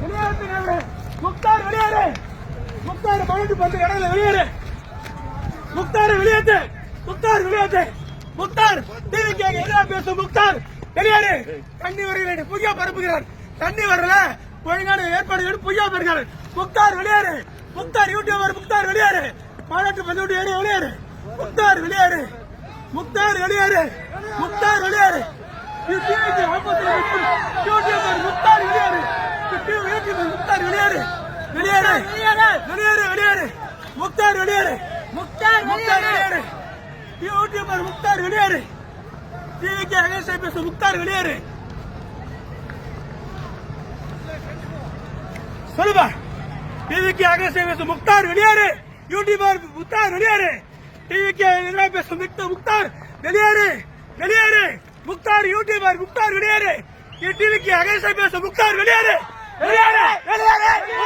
வெளியேறு முக்தார் வெளியேறு முக்தார் பவுண்டு பந்து இடையில வெளியேறு முக்தார் வெளியேத்து முக்தார் வெளியேத்து முக்தார் டிவிக்கு எதிராக பேசும் முக்தார். வெளியேறு தண்ணி வருகிறேன் புதிய பரப்புகிறார். தண்ணி வரல ஒழுங்கான ஏற்பாடுகள் புதிய பெறுகிறார். முக்தார் வெளியேறு முக்தார் யூடியூபர் முக்தார் வெளியேறு மாநாட்டு பந்து ஏறி வெளியேறு முக்தார் வெளியேறு முக்தார் வெளியேறு முக்தார் வெளியேறு யூடியூபர் முக்தார் வெளியேறு. வெளியேறு. முக்தார் வெளியேறு. முக்தார் முக்தார் வெளியேறு. யூடியூபர் முக்தார் வெளியேறு. டிவிக்கு அகேசை பேச முக்தார் வெளியேறு. சொல்லுப்பா. டிவிக்கு அகேசை பேச முக்தார் வெளியேறு. யூடியூபர் முக்தார் வெளியேறு. டிவிக்கு எதிராக பேச முக்த முக்தார் வெளியேறு. வெளியேறு. முக்தார் யூடியூபர் முக்தார் வெளியேறு. டிவிக்கு அகேசை பேச முக்தார் வெளியேறு. வெளியேறு. வெளியேறு.